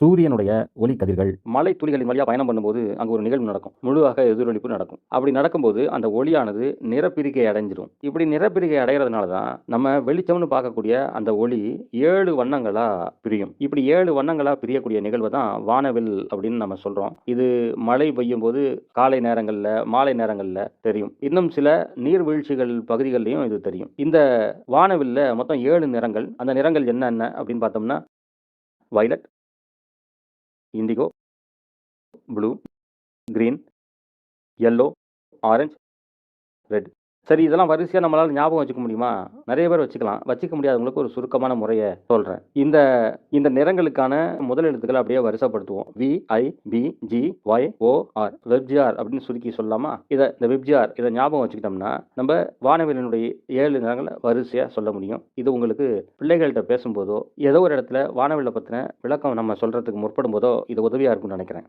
சூரியனுடைய ஒளி கதிர்கள் மலை துளிகளின் வழியாக பயணம் பண்ணும்போது அங்கே ஒரு நிகழ்வு நடக்கும். முழுவாக எதிரொலிப்பு நடக்கும். அப்படி நடக்கும்போது அந்த ஒளியானது நிறப்பிரிகை அடைஞ்சிடும் இப்படி நிறப்பிரிகை அடைகிறதுனால தான் நம்ம வெளிச்சம்னு பார்க்கக்கூடிய அந்த ஒளி ஏழு வண்ணங்களாக பிரியும். இப்படி ஏழு வண்ணங்களாக பிரியக்கூடிய நிகழ்வு தான் வானவில் அப்படின்னு நம்ம சொல்கிறோம் இது மழை பெய்யும் போது காலை நேரங்களில் மாலை நேரங்களில் தெரியும். இன்னும் சில நீர்வீழ்ச்சிகள் பகுதிகளிலையும் இது தெரியும். இந்த வானவில்ல மொத்தம் ஏழு நிறங்கள். அந்த நிறங்கள் என்னென்ன அப்படின்னு பார்த்தோம்னா violet indigo blue green yellow orange red. சரி இதெல்லாம் வரிசையாக நம்மளால் ஞாபகம் வச்சுக்க முடியுமா? நிறைய பேர் வச்சுக்கலாம். வச்சுக்க முடியாதவங்களுக்கு ஒரு சுருக்கமான முறையை சொல்கிறேன் இந்த இந்த நிறங்களுக்கான முதல் எழுத்துக்களை அப்படியே வரிசைப்படுத்துவோம். V I B G Y O R VIBGYOR அப்படின்னு சுருக்கி சொல்லலாமா இதை இந்த வெப்ஜிஆர் இதை ஞாபகம் வச்சுக்கிட்டோம்னா நம்ம வானவியலினுடைய ஏழு நிறங்களை வரிசையாக சொல்ல முடியும். இது உங்களுக்கு பிள்ளைகள்கிட்ட பேசும்போதோ ஏதோ ஒரு இடத்துல வானவியலை பற்றின விளக்கம் நம்ம சொல்கிறதுக்கு முற்படும் போதோ இது உதவியாக இருக்கும்னு நினைக்கிறேன்.